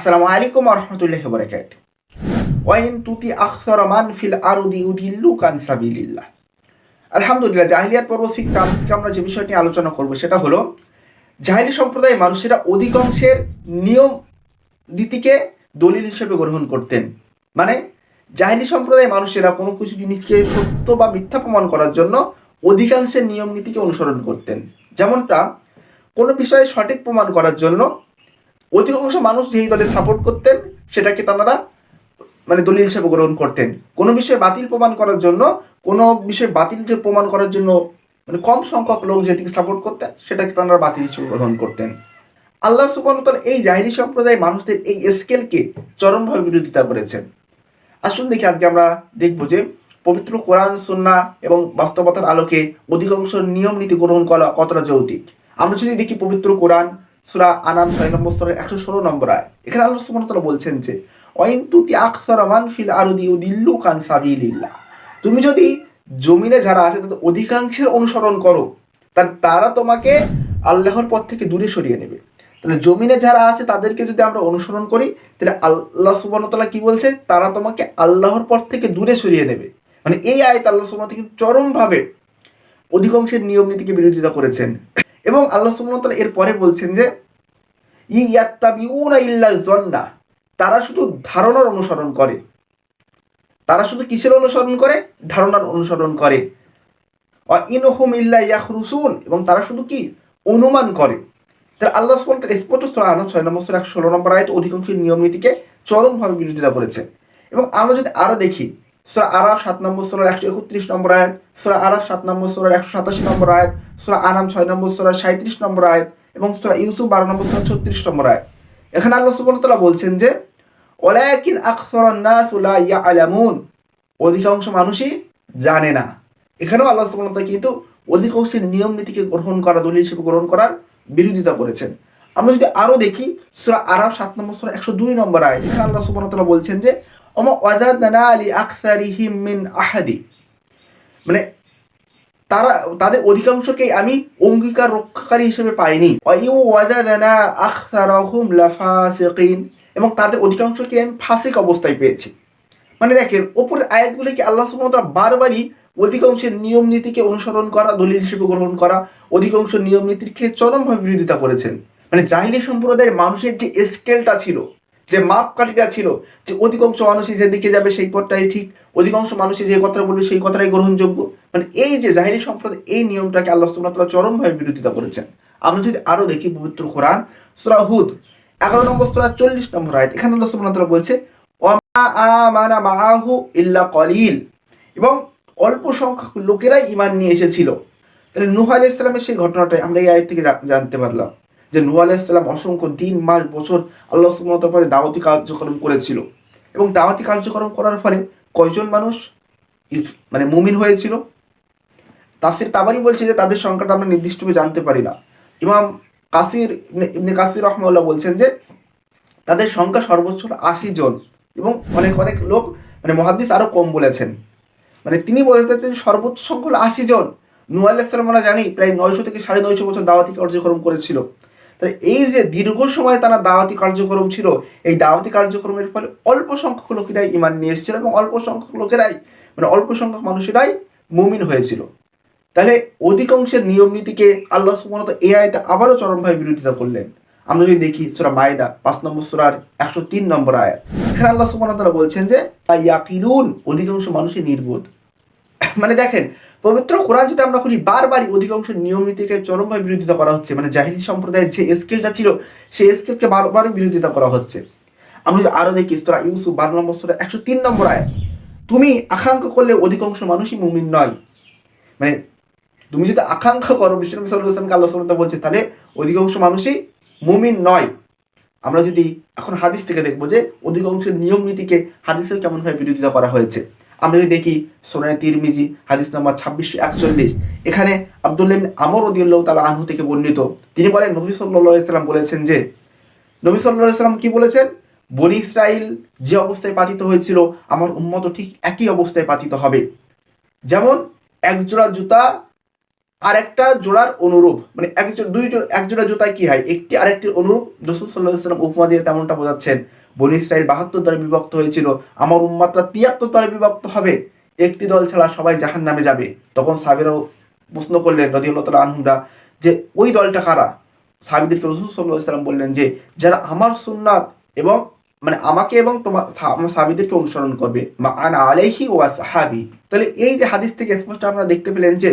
আসসালামু আলাইকুম রহমতুল্লাহ বরকাত ওয়াইন তুতি আখসর মান ফিল আরুদি উদিল্লু কান সাবিলিল্লাহ। আলহামদুলিল্লাহ, জাহিলিয়াত পর্ব সিক্স আজকে আমরা যে বিষয়টি আলোচনা করব সেটা হলো, জাহিলি সম্প্রদায়ের মানুষেরা অধিকাংশের নিয়ম নীতিকে দলিল হিসেবে গ্রহণ করতেন। মানে জাহিলি সম্প্রদায়ের মানুষেরা কোনো কিছু জিনিসকে সত্য বা মিথ্যা প্রমাণ করার জন্য অধিকাংশের নিয়ম নীতিকে অনুসরণ করতেন। যেমনটা কোনো বিষয়ে সঠিক প্রমাণ করার জন্য অধিকাংশ মানুষ যেই দলে সাপোর্ট করতেন, সেটাকে তারা মানে দলিল হিসেবে গ্রহণ করতেন। কোনো বিষয়ে বাতিল প্রমাণ করার জন্য, কোনো বিষয়ে বাতিল যে প্রমাণ করার জন্য মানে কম সংখ্যক লোক যেদিকে সাপোর্ট করতেন, সেটাকে তারা বাতিল হিসেবে গ্রহণ করতেন। আল্লাহ সুবাহতাল এই জাহিরি সম্প্রদায়ের মানুষদের এই স্কেলকে চরমভাবে বিরোধিতা করেছেন। আসুন দেখি আজকে আমরা দেখব যে, পবিত্র কোরআন সন্না এবং বাস্তবতার আলোকে অধিকাংশ নিয়ম নীতি গ্রহণ করা কতটা যৌতিক আমরা যদি দেখি পবিত্র কোরআন সুরা আনাম ছয় নম্বর স্তরের একশো ষোলো নম্বর আয়। এখানে আল্লাহ সুবহানাহু বলছেন যে অইন তুতি আকসার মান ফিল আরদি উদিল্লু কান সাবিলিল্লাহ। তুমি যদি জমিনে যারা আছে তাদের অধিকাংশের অনুসরণ করো তাহলে তারা তোমাকে আল্লাহর পথ থেকে দূরে সরিয়ে নেবে। তাহলে জমিনে যারা আছে তাদেরকে যদি আমরা অনুসরণ করি, তাহলে আল্লাহ সুবাহতাল্লাহ কি বলছে? তারা তোমাকে আল্লাহর পথ থেকে দূরে সরিয়ে নেবে। মানে এই আয়ত আল্লাহ সুবাহ কিন্তু চরমভাবে অধিকাংশের নিয়ম নীতিকে বিরোধিতা করেছেন। এবং আল্লাহ সুবাহতাল্লাহ এর পরে বলছেন যে, ইয়াত্তাবিউনা ইল্লা জন্না তারা শুধু ধারণার অনুসরণ করে। তারা শুধু কিসের অনুসরণ করে? ধারণার অনুসরণ করে। ইনহুম ইল্লা ইয়াখরুসুন এবং তারা শুধু কি? অনুমান করে। তাহলে আল্লাহ সুবহান তার স্পষ্ট স্তর আনা ছয় নম্বর একশো ষোলো নম্বর আয়ত, অধিকাংশ নিয়ম নীতিকে চরমভাবে বিরোধিতা করেছে। এবং আমরা যদি আরও দেখি সুরা সাত নম্বর একশো একত্রিশ নম্বর আয়াত। সুরা সাত নম্বর একশো সাতাশি নম্বর আয়াত। সুরা আনাম ছয় নম্বর সাঁত্রিশ নম্বর আয়াত। এবং সুরা ইউসুফ বারো নম্বর ছত্রিশ নম্বর আয়াত। এখানে আল্লাহ বলছেন যে নাস লা ইয়ালামুন। অধিকাংশ মানুষই জানে না। এখানেও আল্লাহ সুবহানাহু কিন্তু অধিকাংশের নিয়ম নীতিকে গ্রহণ করা, দলিল হিসেবে গ্রহণ করার বিরোধিতা করেছেন। আমরা যদি আরও দেখি, সূরা আরাব সাত নম্বর সূরা, একশো দুই নম্বর আয় এখানে আল্লাহ সুবহানাহু বলছেন যে আলি আকসারিহিম মিন আহাদি মানে তারা, তাদের অধিকাংশকেই আমি অঙ্গীকার রক্ষাকারী হিসেবে পাইনি। এবং তাদের অধিকাংশকে আমি ফাসিক অবস্থায় পেয়েছি। মানে দেখেন ওপরের আয়াতগুলিকে আল্লাহ সুবহানাহু বারবারই অধিকাংশের নিয়ম নীতিকে অনুসরণ করা, দলিল হিসেবে গ্রহণ করা অধিকাংশ নিয়ম নীতিকে চরমভাবে বিরোধিতা করেছেন। মানে জাহিলি সম্প্রদায়ের মানুষের যে স্কেলটা ছিল যে মাপকাঠিটা ছিল, যে অধিকাংশ মানুষই যেদিকে যাবে সেই পথটাই ঠিক, অধিকাংশ মানুষই যে কথা বলবে সেই কথাটাই গ্রহণযোগ্য। মানে এই যে জাহিলি সম্প্রদায়, এই নিয়মটাকে আল্লাহ সুবহানাহু চরমভাবে বিরোধিতা করেছেন। আমরা যদি আরও দেখি পবিত্র কোরআন, সূরা হুদ, এগারো নম্বর সূরা, চল্লিশ নম্বর আয়াত, এখানে আল্লাহ সুবহানাহু বলছে মাআহু ইল্লা কলিল। এবং অল্প সংখ্যক লোকেরাই ইমান নিয়ে এসেছিল। তাহলে নুহ আলাহ ইসলামের সেই ঘটনাটাই আমরা এই আয়ের থেকে জানতে পারলাম। যে নুহ আলাহ ইসলাম অসংখ্য দিন, মাস, বছর আল্লাহ সুমতার দাওয়াতি কার্যক্রম করেছিল। এবং দাওয়াতি কার্যক্রম করার ফলে কয়জন মানুষ মানে মুমিন হয়েছিল? তাসির তাবারি বলছে যে তাদের সংখ্যাটা আমরা নির্দিষ্টভাবে জানতে পারি না। ইমাম কাসির ইবনে কাসির রহমাল্লাহ বলছেন যে তাদের সংখ্যা সর্বোচ্চ আশি জন এবং অনেক অনেক লোক মানে মহাদিস আরও কম বলেছেন। মানে তিনি বলতে চাচ্ছেন সর্বোচ্চ সংখ্যা আশি জন। নু আলাইসালাম আমরা জানি প্রায় নয়শো থেকে সাড়ে নয়শো বছর দাওয়াতি কার্যক্রম করেছিল। তাহলে এই যে দীর্ঘ সময় তারা দাওয়াতি কার্যক্রম ছিল, এই দাওয়াতি কার্যক্রমের ফলে অল্প সংখ্যক লোকেরাই ইমান নিয়ে এসেছিল এবং অল্প সংখ্যক লোকেরাই মানে অল্প সংখ্যক মানুষেরাই মুমিন হয়েছিল। তাহলে অধিকাংশের নিয়ম নীতিকে আল্লাহ সুমনত এ আয়তে আবারও চরমভাবে বিরোধিতা করলেন। আমরা যদি দেখি সুরা মায়দা, পাঁচ নম্বর সুরার একশো তিন নম্বর আয়াত। এখানে আল্লাহ সুবহানাহু তাআলা বলছেন যে ইয়াকিলুন অধিকাংশ মানুষই নির্বোধ। মানে দেখেন, পবিত্র কোরআন যদি আমরা খুলি বারবারই অধিকাংশ নিয়ম নীতিকে চরমভাবে বিরোধিতা করা হচ্ছে। মানে জাহিলি সম্প্রদায়ের যে স্কিলটা ছিল, সেই স্কিলকে বারবার বিরোধিতা করা হচ্ছে। আমরা যদি আরও দেখি, সুরা ইউসুফ বারো নম্বর সুরা, একশো তিন নম্বর আয়াত। তুমি আকাঙ্ক্ষা করলে অধিকাংশ মানুষই মুমিন নয়। মানে তুমি যদি আকাঙ্ক্ষা করো, বিশ্বনবী সাল্লাল্লাহু আলাইহি আল্লাহ সুবহানাহু বলছে, তাহলে অধিকাংশ মানুষই মুমিন নয়। আমরা যদি এখন হাদিস থেকে দেখব যে অধিকাংশের নিয়ম নীতিকে হাদিসের কেমনভাবে বিরোধিতা করা হয়েছে। আমরা যদি দেখি সোনায় তিরমিজি, হাদিস নাম্বার ছাব্বিশশো একচল্লিশ, এখানে আবদুল্লাহ আমর উদ্দিল্লাহ তালা আনহু থেকে বর্ণিত। তিনি বলেন, নবী সাল্লাহ ইসলাম বলেছেন যে, নবী সাল্লাহ ইসলাম কি বলেছেন? বনি ইসরায়েল যে অবস্থায় পাতিত হয়েছিল, আমার উন্মত ঠিক একই অবস্থায় পাতিত হবে। যেমন, একজোড়া জুতা আরেকটা জোড়ার অনুরূপ মানে একজন দুই এক জোড়া জুতায় কি হয়? একটি আরেকটির অনুরূপ রসুল উপমা দিয়ে তেমনটা বোঝাচ্ছেন। বনি ইসরায়েল বাহাত্তর দলে বিভক্ত হয়েছিল, আমার উম্মাত্রা তিয়াত্তর দলে বিভক্ত হবে। একটি দল ছাড়া সবাই জাহান নামে যাবে। তখন সাবিরাও প্রশ্ন করলেন রদিউল্লাহ তালা আনহুমরা, যে ওই দলটা কারা? সাবিদেরকে রসুল বললেন যে, যারা আমার সুন্নাত এবং মানে আমাকে এবং তোমার আমার সাবিদেরকে অনুসরণ করবে। মা আনা আলাইহি ওয়া সাহাবি। তাহলে এই যে হাদিস থেকে স্পষ্ট আপনারা দেখতে পেলেন যে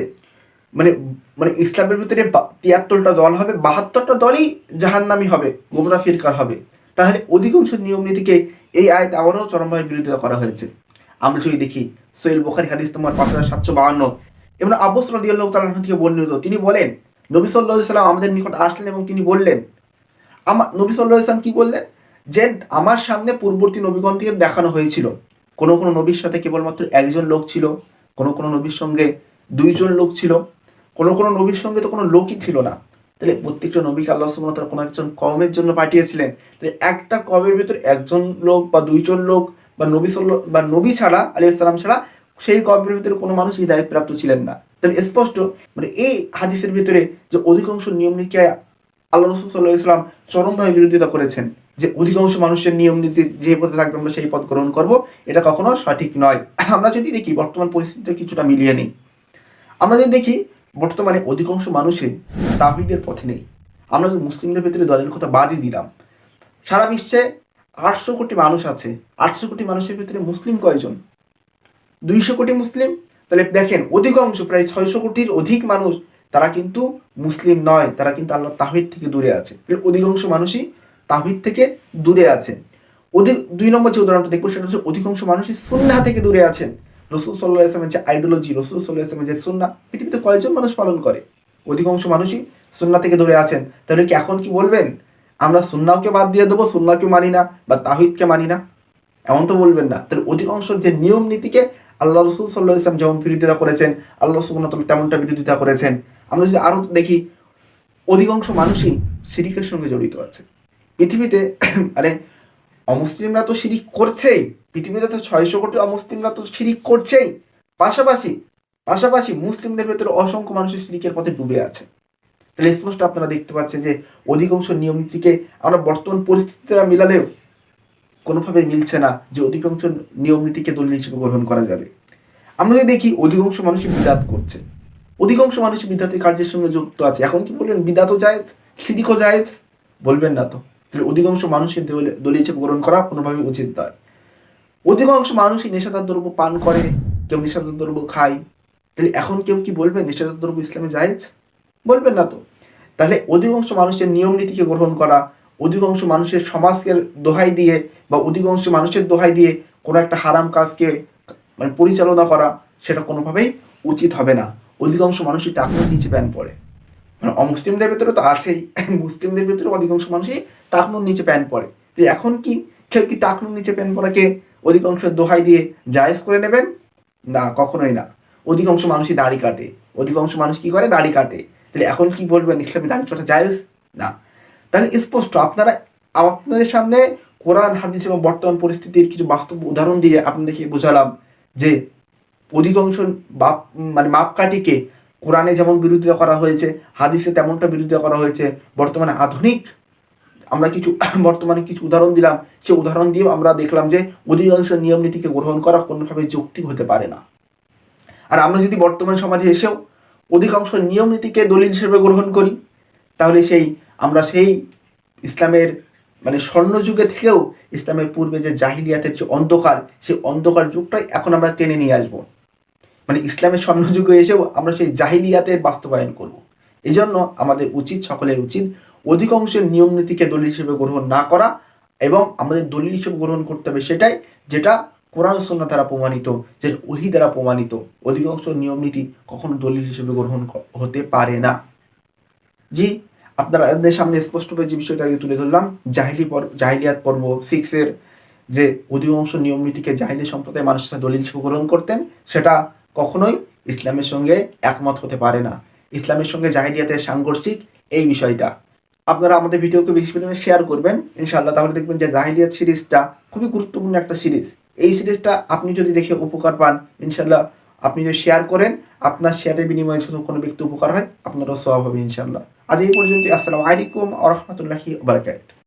মানে মানে ইসলামের ভিতরে তিয়াত্তরটা দল হবে, বাহাত্তরটা দলই জাহান্নামি হবে, গোমরা ফিরকার হবে। তাহলে অধিকাংশ নিয়ম নীতিকে এই আয়ত আবারও চরমভাবে বিরোধিতা করা হয়েছে। আমরা যদি দেখি সৈল বোখারি হাদিস তোমার পাঁচ হাজার সাতশো বাহান্ন এবং আব্বাস তাআলা আনহু থেকে বর্ণিত, তিনি বলেন, নবী আলাইহি সাল্লাম আমাদের নিকট আসলেন এবং তিনি বললেন আমার নবী সাল্লাল্লাহু আলাইহি সাল্লাম কি বললেন? যে আমার সামনে পূর্ববর্তী নবীগণ থেকে দেখানো হয়েছিল। কোনো কোনো নবীর সাথে কেবলমাত্র একজন লোক ছিল, কোনো কোনো নবীর সঙ্গে দুইজন লোক ছিল। কোনো কোনো নবীর সঙ্গে তো কোনো লোকই ছিল না। তাহলে প্রত্যেকটা নবীকে আল্লাহ ওয়া কোনো একজন কওমের জন্য পাঠিয়েছিলেন। তাহলে একটা কমের ভিতর একজন লোক বা দুইজন লোক বা নবী সাল্ল, বা নবী ছাড়া, আলাইহিস সালাম ছাড়া সেই কমের ভিতরে কোনো মানুষ প্রাপ্ত ছিলেন না। তাহলে স্পষ্ট মানে এই হাদিসের ভিতরে যে অধিকাংশ নিয়ম নীতিকে আল্লাহ রসুল সাল্লাহ ইসলাম চরমভাবে বিরোধিতা করেছেন যে অধিকাংশ মানুষের নিয়ম নীতি যে পথে থাকবে আমরা সেই পথ গ্রহণ করব, এটা কখনো সঠিক নয়। আমরা যদি দেখি বর্তমান পরিস্থিতিটা কিছুটা মিলিয়ে নিই। আমরা যদি দেখি বর্তমানে অধিকাংশ মানুষই তাহিদের পথে নেই। আমরা যদি মুসলিমদের ভেতরে দলের কথা বাদই দিলাম, সারা বিশ্বে আটশো কোটি মানুষ আছে, আটশো কোটি মানুষের ভিতরে মুসলিম কয়জন? দুইশো কোটি মুসলিম? তাহলে দেখেন, অধিকাংশ, প্রায় ছয়শো কোটির অধিক মানুষ, তারা কিন্তু মুসলিম নয়, তারা কিন্তু আল্লাহ তাহিদ থেকে দূরে আছে। অধিকাংশ মানুষই তাহিদ থেকে দূরে আছে। অধিক দুই নম্বর যে উদাহরণটা দেখব, সেটা হচ্ছে অধিকাংশ মানুষই সুন্না থেকে দূরে আছেন। রসুল সাল্লাহ ইসলামের যে আইডিওলজি, রসুল সাল্লাহ ইসলামের যে সুন্না, পৃথিবীতে কয়জন মানুষ পালন করে? অধিকাংশ মানুষই সুন্না থেকে দূরে আছেন। তাহলে কি এখন কি বলবেন? আমরা সুন্নাকে বাদ দিয়ে দেবো সুন্নাকে মানি না বা তাহিদকে মানি না? এমন তো বলবেন না। তাহলে অধিকাংশ যে নিয়ম নীতিকে আল্লাহ রসুল সাল্লাহ ইসলাম যেমন বিরোধিতা করেছেন, আল্লাহ ওয়া তেমনটা বিরোধিতা করেছেন। আমরা যদি আরও দেখি, অধিকাংশ মানুষই শিরিকের সঙ্গে জড়িত আছে। পৃথিবীতে মানে অমুসলিমরা তো শিরিক করছেই। পৃথিবীতে তো ছয়শো কোটি অমুসলিমরা তো শিরিক করছেই। পাশাপাশি পাশাপাশি মুসলিমদের ভেতরে অসংখ্য মানুষের শিরিকের পথে ডুবে আছে। তাহলে স্পষ্ট আপনারা দেখতে পাচ্ছেন যে, অধিকাংশ নিয়ম নীতিকে আমরা বর্তমান পরিস্থিতিরা মিলালেও কোনোভাবে মিলছে না যে অধিকাংশ নিয়ম নীতিকে দলিল হিসেবে গ্রহণ করা যাবে। আমরা যদি দেখি, অধিকাংশ মানুষই বিদাত করছে। অধিকাংশ মানুষ বিদাতের কার্যের সঙ্গে যুক্ত আছে। এখন কি বলবেন? বিদাতও জায়েজ? সিরিকও জায়েজ? বলবেন না তো। অধিকাংশ মানুষের দলি- দলিল হিসেবে গ্রহণ করা কোনোভাবেই উচিত নয়। অধিকাংশ মানুষই নেশাদার দ্রব্য পান করে, কেউ নেশাদার দ্রব্য খায়। তাহলে এখন কেউ কি বলবে, নেশাদার দ্রব্য ইসলামে জায়েজ? বলবেন না তো। তাহলে অধিকাংশ মানুষের নিয়ম নীতিকে গ্রহণ করা, অধিকাংশ মানুষের সমাজকে দোহাই দিয়ে বা অধিকাংশ মানুষের দোহাই দিয়ে কোনো একটা হারাম কাজকে মানে পরিচালনা করা, সেটা কোনোভাবেই উচিত হবে না। অধিকাংশ মানুষই টাকুর নিচে প্যান পড়ে। মানে অমুসলিমদের ভেতরে তো আছেই। মুসলিমদের ভেতরে অধিকাংশ মানুষই টাকনুর নিচে প্যান পরে। তো এখন কি? কেউ কি টাকনুর নিচে প্যান পরাকে অধিকাংশ দোহাই দিয়ে জায়েজ করে নেবেন? না, কখনোই না। অধিকাংশ মানুষই দাড়ি কাটে। অধিকাংশ মানুষ কি করে? দাড়ি কাটে। তাহলে এখন কি বলবেন? ইসলামী দাড়ি কাটা জায়েজ? না। তাহলে স্পষ্ট, আপনারা আপনাদের সামনে কোরআন, হাদিস এবং বর্তমান পরিস্থিতির কিছু বাস্তব উদাহরণ দিয়ে আপনাদেরকে বোঝালাম যে অধিকাংশ বাপ মানে মাপকাঠিকে কোরআনে যেমন বিরোধিতা করা হয়েছে, হাদিসে তেমনটা বিরোধিতা করা হয়েছে, বর্তমানে আধুনিক, আমরা কিছু, বর্তমানে কিছু উদাহরণ দিলাম, সেই উদাহরণ দিয়েও আমরা দেখলাম যে অধিকাংশ নিয়ম নীতিকে গ্রহণ করা কোনোভাবে যৌক্তিক হতে পারে না। আর আমরা যদি বর্তমান সমাজে এসেও অধিকাংশ নিয়ম নীতিকে দলিল হিসেবে গ্রহণ করি, তাহলে সেই, আমরা সেই ইসলামের মানে স্বর্ণযুগে থেকেও ইসলামের পূর্বে যে জাহিলিয়াতের যে অন্ধকার, সেই অন্ধকার যুগটাই এখন আমরা টেনে নিয়ে আসব। মানে ইসলামের স্বর্ণযুগে এসেও আমরা সেই জাহিলিয়াতের বাস্তবায়ন করব। এই জন্য আমাদের উচিত, সকলের উচিত, অধিকাংশের নিয়ম নীতিকে দলিল হিসেবে গ্রহণ না করা এবং আমাদের দলিল হিসেবে গ্রহণ করতে হবে সেটাই যেটা কোরআন সন্না দ্বারা প্রমাণিত, যে ওহি দ্বারা প্রমাণিত। অধিকাংশ নিয়ম নীতি কখনো দলিল হিসেবে গ্রহণ হতে পারে না। জি, আপনাদের সামনে স্পষ্টভাবে যে বিষয়টা আগে তুলে ধরলাম, জাহিলি পর্ব জাহিলিয়াত পর্ব সিক্সের যে অধিকাংশ নিয়ম নীতিকে জাহিলি সম্প্রদায়ের মানুষের সাথে দলিল হিসেবে গ্রহণ করতেন, সেটা কখনোই ইসলামের সঙ্গে একমত হতে পারে না। ইসলামের সঙ্গে জাহিলিয়াতের সাংঘর্ষিক এই বিষয়টা। আপনারা আমাদের ভিডিওকে বেশি পরিমাণে শেয়ার করবেন। ইনশাআল্লাহ তাহলে দেখবেন যে জাহিলিয়াত সিরিজটা খুবই গুরুত্বপূর্ণ একটা সিরিজ। এই সিরিজটা আপনি যদি দেখে উপকার পান, ইনশাআল্লাহ আপনি যদি শেয়ার করেন, আপনার শেয়ারের বিনিময়ে যদি কোনো ব্যক্তি উপকার হয়, আপনারও স্বভাব হবে ইনশাল্লাহ আজ এই পর্যন্ত আসসালামু আলাইকুম আ রহমতুল্লাহি